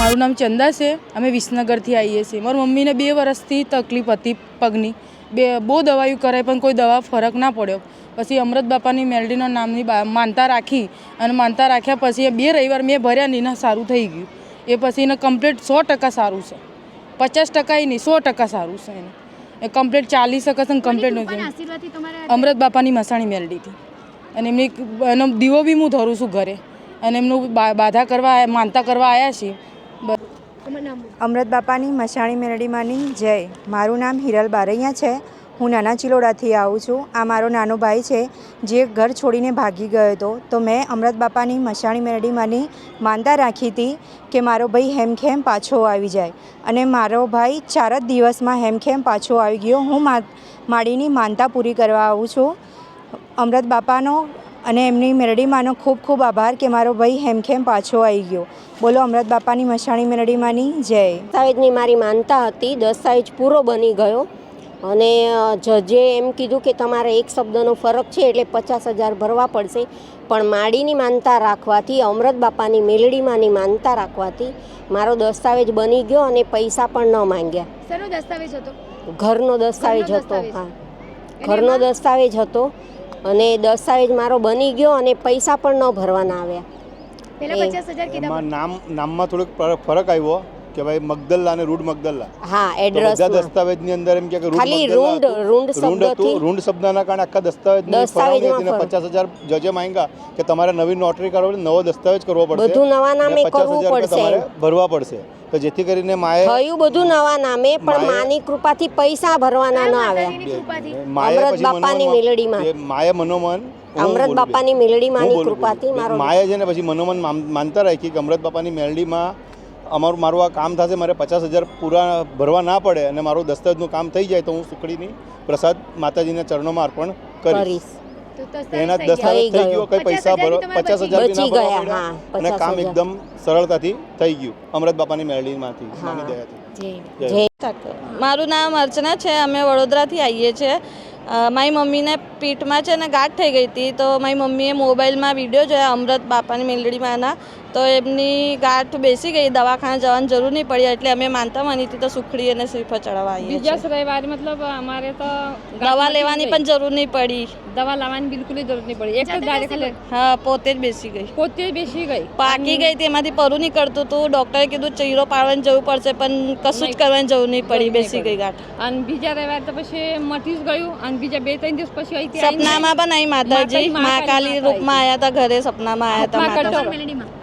મારું નામ ચંદા છે. અમે વિસનગરથી આવીએ છીએ. મારી મમ્મીને બે વર્ષથી તકલીફ હતી પગની. બે બહુ દવાઈઓ કરાય પણ કોઈ દવા ફરક ના પડ્યો. પછી અમૃત બાપાની મેલડીના નામની માનતા રાખી અને માનતા રાખ્યા પછી એ બે રવિવાર મેં ભર્યા નહીં સારું થઈ ગયું. એ પછી એને કમ્પ્લીટ સો ટકા સારું છે. પચાસ ટકા નહીં સો ટકા સારું છે એને. એ કમ્પ્લીટ ચાલી શકે છે ને કમ્પ્લીટ નથી અમૃત બાપાની મસાણી મેલડીથી. અને એમની એનો દીવો બી હું ધરું છું ઘરે. અને એમનું બાધા કરવા માનતા કરવા આવ્યા છીએ. અમૃત બાપાની મશાણી મેરડીમાંની જય, મારું નામ હિરલ બારૈયા છે. હું નાના ચિલોડાથી આવું છું. આ મારો નાનો ભાઈ છે, જે ઘર છોડીને ભાગી ગયો હતો. તો મેં અમૃત બાપાની મશાણી મેરડીમાંની માનતા રાખી હતી કે મારો ભાઈ હેમખેમ પાછો આવી જાય. અને મારો ભાઈ ચાર જ દિવસમાં હેમખેમ પાછો આવી ગયો. હું માડીની માનતા પૂરી કરવા આવું છું. અમૃત બાપાનો અને એમની મેરડીમાંનો ખૂબ ખૂબ આભાર કે મારો ભાઈ હેમખેમ પાછો આવી ગયો. બોલો અમૃત બાપાની મશાણી મેરડીમાંની જય. દસ્તાવેજની મારી માનતા હતી દસ્તાવેજ પૂરો બની ગયો. અને જજે એમ કીધું કે તમારે એક શબ્દનો ફરક છે એટલે પચાસ હજાર ભરવા પડશે. પણ માડીની માનતા રાખવાથી અમૃત બાપાની મેલડીમાંની માનતા રાખવાથી મારો દસ્તાવેજ બની ગયો અને પૈસા પણ ન માંગ્યા. શેનો દસ્તાવેજ હતો? ઘરનો દસ્તાવેજ હતો હા. ઘરનો દસ્તાવેજ હતો. અને દસ્તાવેજ મારો બની ગયો અને પૈસા પણ ન ભરવાના આવ્યા. એમાં નામ નામમાં થોડોક ફરક આવ્યો. કે ભાઈ મગદલ્લા અને રૂડ મગદલ્લા. હા એડ્રેસ બધા દસ્તાવેજની અંદર એમ કે કે રૂડ ખાલી રૂડ રૂડ શબ્દથી- રૂંડ શબ્દના કારણે આખા દસ્તાવેજની ફરાવણી હતી ને ફરક. પચાસ હજાર જજે માંગ્યા કે તમારે નવી નોટરી કરવો પડે નવો દસ્તાવેજ કરવો પડશે. બધું નવા નામે કરવું પડશે. તમારે ભરવા પડશે. તો જેથી કરીને માએ થયું બધું નવા નામે પણ માની કૃપાથી પૈસા ભરવાના ન આવ્યા માએ પછી બાપાની મેલડીમાં. માએ મનોમન અમૃત બાપાની મેલડીમાંની કૃપાથી મારો માએ છે ને પછી મનોમન માન- માનતા રાખી કે અમૃત બાપાની મેલડીમાં અમારું મારું આ કામ થશે મારે પચાસ હજાર પૂરા ભરવા ના પડે અને મારું દસ્તાવેજનું કામ થઈ જાય તો હું સુખડીની પ્રસાદ માતાજીના ચરણોમાં અર્પણ કરીશ. એના થઈ દસ્તાવેજ થઈ ગયો. કઈ પૈસા ભરો પચાસ હજાર અને કામ એકદમ સરળતાથી થઈ ગયું. અમૃત બાપાની મેળવીમાંથી. માની દયાથી. મારું નામ અર્ચના છે. અમે વડોદરાથી આવીએ છીએ. મારી મમ્મીને પીઠમાં છે ને ગાંઠ થઈ ગઈ હતી તો મારી મમ્મીએ મોબાઈલમાં વીડિયો જોયા અમૃત બાપાની મેલડીમાંના. તો એમની ગાંઠ બેસી ગઈ દવાખાને જવાની જરૂર નહીં પડી એટલે અમે માનતા માની હતી તો સુખડી અને શ્રીફળ ચડાવવા આવીએ બીજા રવિવારે મતલબ અમારે તો દવા લેવાની પણ જરૂર નહીં પડી. દવા લાવવાની બિલકુલ જરૂર નહીં પડી. એક ખાલી હા પોતે જ બેસી ગઈ. પોતે જ બેસી ગઈ. પાકી ગઈ તેમાંથી પરું નીકળતું હતું ડોક્ટરે કીધું ચીરો પાડવાની જવું પડશે પણ કશું જ કરવાની જરૂર નહીં પડી બેસી ગઈ ગાંઠ. અને બીજા રવિવારે તો પછી મટી જ ગયું અને બીજા બે ત્રણ દિવસ પછી અહીંથી સપનામાં પણ આવી માતાજી મહાકાલી રૂપમાં આવ્યા હતા ઘરે સપનામાં આવ્યા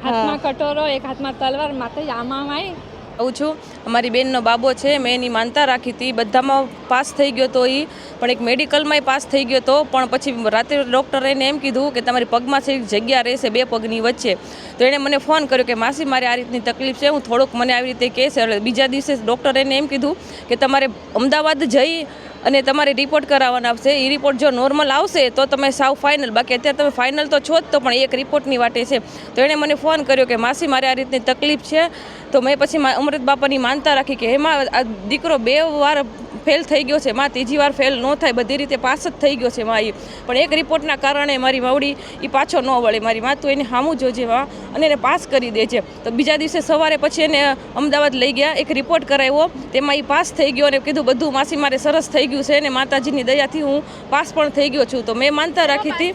હતા હાથમાં કટોરો. એક હાથમાં તલવાર, માથે આમાં આવું છું. અમારી બેનનો બાબો છે, મેં એની માનતા રાખી હતી. બધામાં પાસ થઈ ગયો તો એ પણ એક મેડિકલમાંય પાસ થઈ ગયો તો. પણ પછી રાત્રે ડૉક્ટરે એને એમ કીધું કે તમારી પગમાં છે જગ્યા રહેશે, બે પગની વચ્ચે. તો એણે મને ફોન કર્યો કે, માસી, મારે આ રીતની તકલીફ છે. હું થોડુંક મને આવી રીતે કહેશે. એટલે બીજા દિવસે ડૉક્ટરે એને એમ કીધું કે, તમારે અમદાવાદ જઈ અને તમારે રિપોર્ટ કરાવવાના આવશે એ રિપોર્ટ જો નોર્મલ આવશે તો તમે સાવ ફાઇનલ બાકી અત્યારે તમે ફાઇનલ તો છો જ તો પણ એક રિપોર્ટની વાટે છે. તો એણે મને ફોન કર્યો કે માસી, મારે આ રીતની તકલીફ છે. તો મેં પછી અમૃત બાપાની માનતા રાખી કે એમાં દીકરો બે વાર ફેલ થઈ ગયો છે માં ત્રીજી વાર ફેલ ન થાય બધી રીતે પાસ જ થઈ ગયો છે માં એ પણ એક રિપોર્ટના કારણે મારી માવડી એ પાછો ન વળે. મારી માં તું એને સામું જોજે માં અને એને પાસ કરી દેજે. તો બીજા દિવસે સવારે પછી એને અમદાવાદ લઈ ગયા એક રિપોર્ટ કરાવ્યો તેમાં એ પાસ થઈ ગયો અને કીધું બધું માસી મારે સરસ થઈ ગયું છે અને માતાજીની દયાથી હું પાસ પણ થઈ ગયો છું. તો મેં માનતા રાખી હતી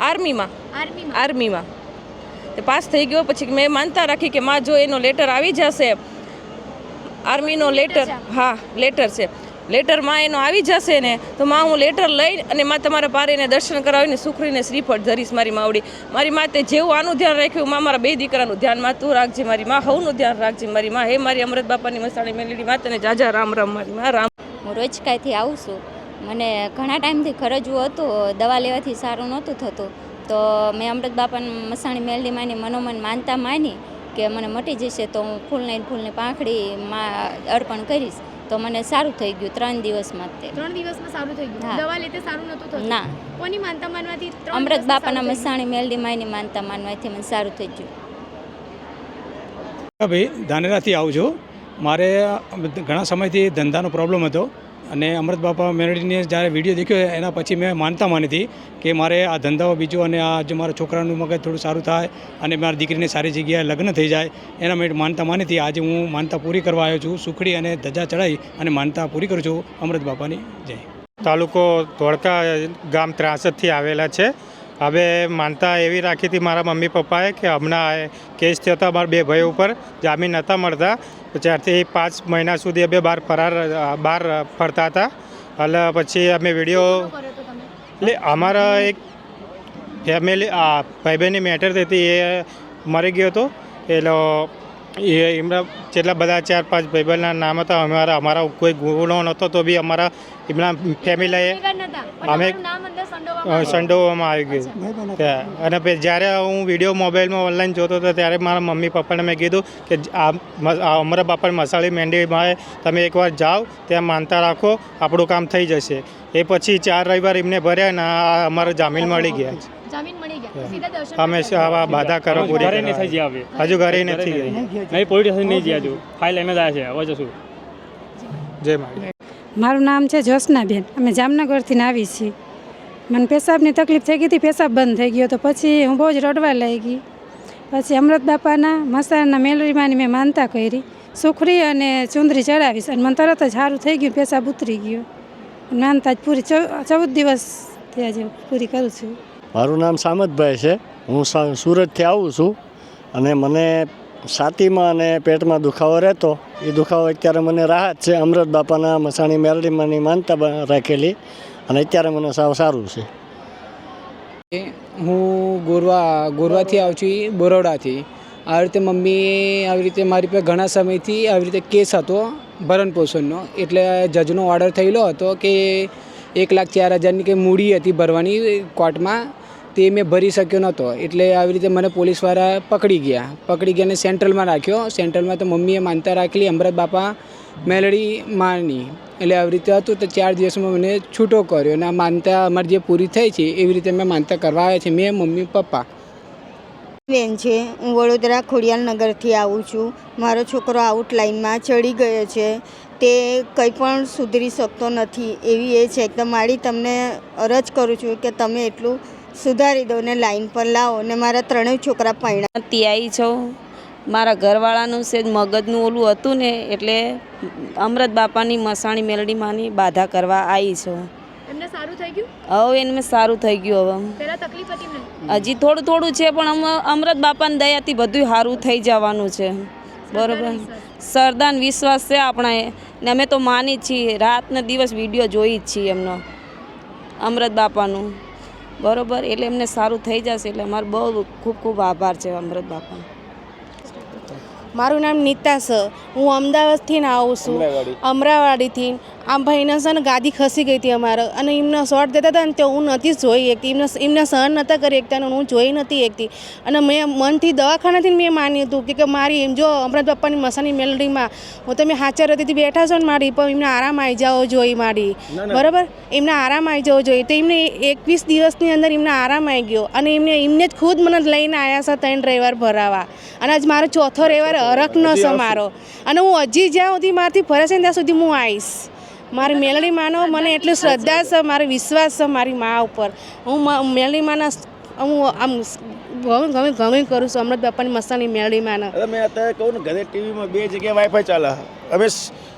આર્મીમાં. આર્મીમાં? આર્મીમાં. તે પાસ થઈ ગયો પછી મેં માનતા રાખી કે માં જો એનો લેટર આવી જશે આર્મીનો લેટર હા લેટર છે. લેટરમાં એનો આવી જશે ને તો માં હું લેટર લઈ અને માં તમારા પારેને દર્શન કરાવીને સુખરીને શ્રીફળ ધરીશ મારી માવડી. મારી માતે જેવું આનું ધ્યાન રાખ્યું માં મારા બે દીકરાનું ધ્યાનમાં તું રાખજે મારી માં હવનું ધ્યાન રાખજે મારી માં. હે મારી અમૃત બાપાની મસાણી મેલડી માતાને જાજા રામ રામ મારી માં રામ. હું રોજકાયથી આવું છું. મને ઘણા ટાઈમથી ખરજવું હતું દવા લેવાથી સારું નહોતું થતું. તો મેં અમૃત બાપાની મસાણી મેલડી માની મનોમન માનતા માની કે મને મટી જશે તો હું ફૂલને ફૂલની પાંખડી માં અર્પણ કરીશ. તો મને સારું થઈ ગયું ત્રણ દિવસમાં તે. ત્રણ દિવસમાં સારું થઈ ગયું? દવા લેતે સારું નતું થતું? ના. કોની માનતા માનવાથી અમૃત બાપાના મસાણી મેલડી માની માનતા માનવાથી મને સારું થઈ ગયું. હા ભાઈ ધાનેરાથી આવજો મારે ઘણા સમયથી ધંધાનો પ્રોબ્લેમ હતો. અને અમૃત બાપા મેરડીને જ્યારે વીડિયો દેખ્યો, એના પછી મેં માનતા માની હતી કે મારે આ ધંધાઓ બીજો અને આ જે મારા છોકરાનું મગજ થોડું સારું થાય અને મારી દીકરીને સારી જગ્યાએ લગ્ન થઈ જાય, એના માટે માનતા માની હતી. આજે હું માનતા પૂરી કરવા આવ્યો છું. સુખડી અને ધજા ચડાવી અને માનતા પૂરી કરું છું. અમૃત બાપાની જય. તાલુકો ધોળકા ગામ ત્રાસદથી આવેલા છે. હવે માનતા એવી રાખી હતી મારા મમ્મી પપ્પાએ કે હમણાં કેસ થયો હતો અમારા બે ભાઈઓ ઉપર જામીન નહોતા મળતા. ત્યારથી પાંચ મહિના સુધી અમે બહાર ફરાર બહાર ફરતા હતા. એટલે પછી અમે વીડિયો એટલે અમારા એક ફેમિલી આ ભાઈબહેનની મેટર હતી એ મરી ગયો હતો. એટલે એ એમના જેટલા બધા ચાર પાંચ ભાઈબંધના નામ હતા અમારા અમારા કોઈ ગુનો નહોતો તો બી અમારા એમના ફેમિલીએ અમે- સંડોવામાં આવી ગયું. ત્યાં. અને જ્યારે હું વીડિયો મોબાઈલમાં ઓનલાઈન જોતો હતો ત્યારે મારા મમ્મી પપ્પાને મેં કીધું કે આ અમારા આ અમરા બાપા મસાળી મેંડીમાં તમે એકવાર જાઓ ત્યાં માનતા રાખો આપણું કામ થઈ જશે. એ પછી ચાર રવિવાર એમને ભર્યા ને આ અમારો જામીન મળી ગયા. જામીન મળી ગયા તો સીધા દર્શન અમે આવા બાધા કરો પૂરી ઘરે નથી જઈ કરવા. હજુ ઘરે નથી ગઈ નહીં પોલીસ સ્ટેશન નહીં ગયા હજુ. ફાઇલ એમ જ આવે છે. હવે જશું. જય માતા મારું નામ છે જોશનાબેન અમે જામનગરથી આવી છીએ. મને પેશાબની તકલીફ થઈ ગઈ હતી. પેશાબ બંધ થઈ ગયો તો પછી હું બહુ જ રડવા લાગી. પછી અમૃત બાપાના મસાલાના મેલરીમાંની મેં માનતા કરી. સુખરી અને ચુંદરી ચડાવીશ. અને મને તરત જ સારું થઈ ગયું. પેશાબ ઉતરી ગયો. માનતા જ પૂરી ચૌદ દિવસ ત્યાં જે પૂરી કરું છું. મારું નામ સામતભાઈ છે. હું સુરતથી આવું છું અને મને છાતીમાં અને પેટમાં દુખાવો રહેતો. એ દુખાવો અત્યારે મને રાહત છે. અમૃત બાપાના મસાણી મેરડીમાંની માનતા રાખેલી અને અત્યારે મને સાવ સારું છે. હું ગોરવા, ગોરવાથી આવું છું બરોડાથી. આવી રીતે મમ્મી આવી રીતે મારી પાસે ઘણા સમયથી આવી રીતે કેસ હતો, ભરણ પોષણનો. એટલે જજનો ઓર્ડર થયેલો હતો કે એક લાખ ચાર હજારની કે મૂડી હતી ભરવાની કોર્ટમાં. તે મેં ભરી શક્યો નહોતો. એટલે આવી રીતે મને પોલીસવાળા પકડી ગયા. પકડી ગયા અને સેન્ટ્રલમાં રાખ્યો. સેન્ટ્રલમાં તો મમ્મીએ માનતા રાખેલી, અમરત બાપા મેલડી માની એટલે આવી રીતે હતું તો ચાર દિવસમાં મને છૂટો કર્યો અને માનતા અમારી જે પૂરી થઈ છે, એવી રીતે મેં માનતા કરવા આવ્યા છે, મેં મમ્મી, પપ્પા. બેન છે, હું વડોદરા ખોડિયાલનગરથી આવું છું. મારો છોકરો આઉટ લાઈનમાં ચડી ગયો છે. તે કંઈ પણ સુધરી શકતો નથી. એવી એ છે. એકદમ મારી તમને અરજ કરું છું કે તમે એટલું સુધારી દો ને લાઈન પર લાવો ને મારા ત્રણેય છોકરા પૈણા. ત્યાં આવી છું મારા ઘરવાળાનું છે મગજનું ઓલું હતું ને એટલે અમૃત બાપાની મસાણી મેલડીમાંની બાધા કરવા આવી છું એમને સારું થઈ ગયું? હવે એને સારું થઈ ગયું હવે. તકલીફ હતી હજી થોડું થોડું છે પણ અમ- અમૃત બાપાની દયાથી બધું સારું થઈ જવાનું છે. બરોબર? સરદાન વિશ્વાસ છે આપણા ને અમે તો માની જ છીએ રાત ને દિવસ વીડિયો જોઈ જ છીએ એમનો. અમૃત બાપાનું. બરોબર? એટલે એમને સારું થઈ જશે. એટલે અમારો બહુ ખૂબ ખૂબ આભાર છે અમૃત બાપાનો. મારું નામ નીતા છે હું અમદાવાદથી ને આવું છું. અમરાવાડીથી. આ ભાઈને છે ને ગાદી ખસી ગઈ હતી અમારે. અને એમને શોર્ટ દેતા હતા ને તો હું નથી જોઈ એકતી એમને એમને સહન નહોતા કરી એકતા હું જોઈ નથી એકતી અને મેં મનથી દવાખાનાથી મેં માન્યું હતું કે મારી એમ જો અમૃત બાપાની મસાની મેલડીમાં હું તમે હાચર હતી બેઠા છો ને મારી પણ એમને આરામ આવી જાવો જોઈ મારી. બરાબર? એમને આરામ આવી જવો જોઈએ તો એમને એકવીસ દિવસની અંદર એમને આરામ આવી ગયો. અને એમને એમને જ ખુદ મને લઈને આવ્યા છે ત્રણ રવિવાર ભરાવા. અને આજ મારો ચોથો રવિવાર હરખ ન છે મારો. અને હું હજી જ્યાં સુધી મારાથી ફરે છે ને ત્યાં સુધી હું આવીશ મારી મેલડી માનો મને એટલી શ્રદ્ધા છે મારો વિશ્વાસ છે મારી મા ઉપર. હું મેલડી માના હું આમ ગમે ગમે ગમે કરું છું અમૃત બાપાની મસાની મેલડી માના. મેં અત્યારે કહું ને ઘરે ટીવીમાં બે જગ્યાએ વાઈફાઈ ચાલે. અમે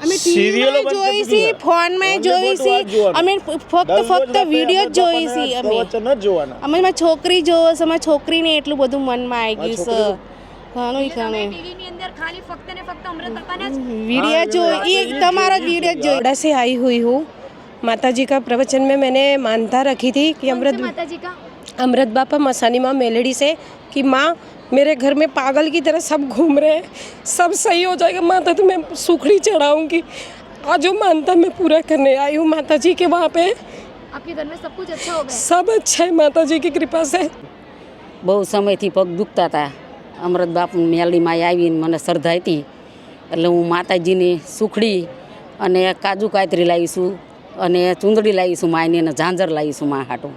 અમે સિરિયલો જોઈ છીએ ફોનમાં જોઈ છે. અમે ફક્ત ફક્ત વીડિયો જ જોઈ છીએ અમે. ન જોવાના. અમે છોકરી જોવો છે મારી છોકરીને એટલું બધું મનમાં આવી ગયું છે. ઘણું ઘણું ટીવીની અંદર ખાલી ફક્ત ને ફક્ત અમૃત બાપાના જ वीडियो जो ये તમારો જ वीडियो जो बड़ा से आई हुई हूँ माता जी का प्रवचन में मैंने मानता रखी थी कि अमृत માતાજી કા अमृत बापा मसानी माँ मेलेडी से कि माँ मेरे घर में पागल की तरह सब घूम रहे हैं सब सही हो जाएगा माता तो मैं सुखड़ी चढ़ाऊंगी आज जो मानता मैं पूरा करने आई हूँ माता जी के वहाँ पे આપકે ઘર में सब कुछ अच्छा हो गया सब अच्छा है माता जी की कृपा से બહુ સમયથી પગ દુખતા હતા અમૃત બાપુ મેલડીમાં આવીને મને શ્રદ્ધા હતી એટલે હું માતાજીની સુખડી અને કાજુ કાતરી લાવીશું અને ચૂંદડી લાવીશું માયની અને ઝાંઝર લાવીશું મા હાટું.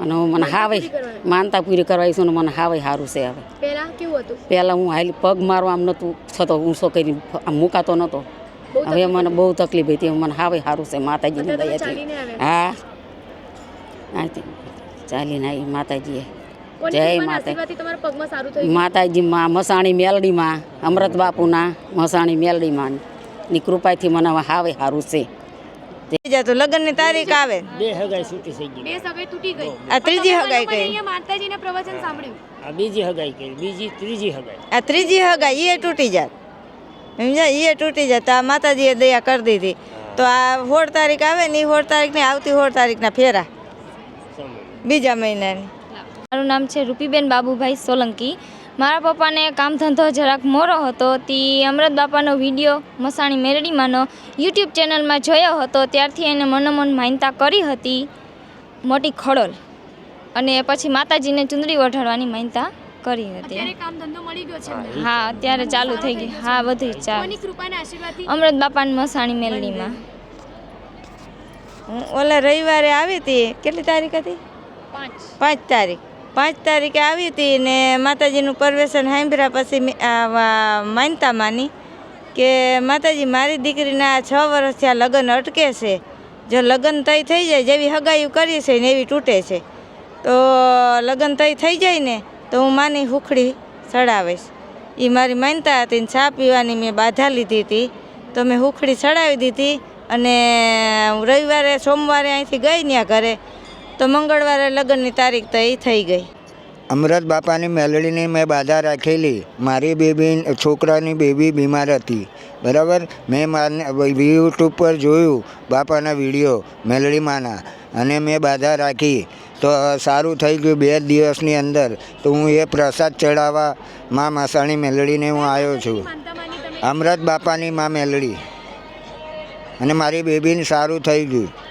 અને હું મને હાવે માનતા પૂરી કરવાઈશું અને મને હાવે સારું છે હવે. પહેલાં કેવું હતું? પહેલાં હું હાલી પગ મારવા આમ નહોતું થતો ઊંચો કરી આમ મુકાતો નહોતો. હવે મને બહુ તકલીફ હતી મને હાવે સારું છે માતાજીની દયાથી. હા. ચાલીને આવી માતાજીએ. જય માતા આશીર્વાદથી માં પગમાં સારું થઈ માતાજીમાં મસાણી મેલડીમાં અમૃત બાપુના મસાણી મેલડીમાં. ની કૃપાથી મને હાવે સારું છે. તો લગ્નની તારીખ આવે. બે હગાઈ છૂટી થઈ ગઈ. બે સગાઈ તૂટી ગઈ. આ ત્રીજી હગાઈ લોકોએ કઈ? પ્રવચન સાંભળ્યું. આ બીજી હગાઈ કરી. બીજી ત્રીજી હગાઈ. આ ત્રીજી હગાઈ એ તૂટી જાત. સમજ્યા? એ તૂટી જાત. તો આ માતાજીએ દયા કરી દીધી. તો આ હોળ તારીખ આવે ને એ સોળ તારીખ ને આવતી સોળ તારીખના ફેરા. બીજા મહિનાની. મારું નામ છે રૂપીબેન બાબુભાઈ સોલંકી. મારા પપ્પાને કામ ધંધો જરાક મોરો હતો તે અમૃત બાપાનો વીડિયો મસાણી મેરડીમાંનો યુટ્યુબ ચેનલમાં જોયો હતો ત્યારથી એને મનોમન માન્યતા કરી હતી મોટી ખડોલ. અને પછી માતાજીને ચુંદડી ઓઢાડવાની માન્યતા કરી હતી. કામ ધંધો મળી ગયો છે હા અત્યારે ચાલુ થઈ ગઈ હા બધી ચાલ. અમૃત બાપાની મસાણી મેરડીમાં. હું ઓલા રવિવારે આવી હતી. કેટલી તારીખ હતી? પાંચ. પાંચ તારીખ. પાંચ તારીખે આવી હતી ને માતાજીનું પરવેશન સાંભળ્યા પછી માનતા માની કે માતાજી મારી દીકરીના છ વર્ષથી આ લગ્ન અટકે છે. જો લગ્ન તય થઈ જાય જેવી હગાયું કરી છે ને એવી તૂટે છે. તો લગ્ન તય થઈ જાય ને તો હું માની હુખડી ચડાવીશ એ મારી માનતા હતી ને ચા પીવાની મેં બાધા લીધી હતી. તો મેં હુખડી ચડાવી દીધી અને રવિવારે, સોમવારે અહીંથી ગઈ ત્યાં ઘરે. તો મંગળવારે લગ્નની તારીખ તો એ થઈ ગઈ. અમૃત બાપાની મેલડીની મેં બાધા રાખેલી. મારી બેબી છોકરાની બેબી બીમાર હતી. બરાબર? મેં મારને યુટ્યુબ પર જોયું, બાપાના વીડિયો મેલડીમાંના અને મેં બાધા રાખી. તો સારું થઈ ગયું બે દિવસની અંદર. તો હું એ પ્રસાદ ચડાવવા મા મસાણી મેલડીને હું આવ્યો છું. અમૃત બાપાની મા મેલડી. અને મારી બેબીને સારું થઈ ગયું.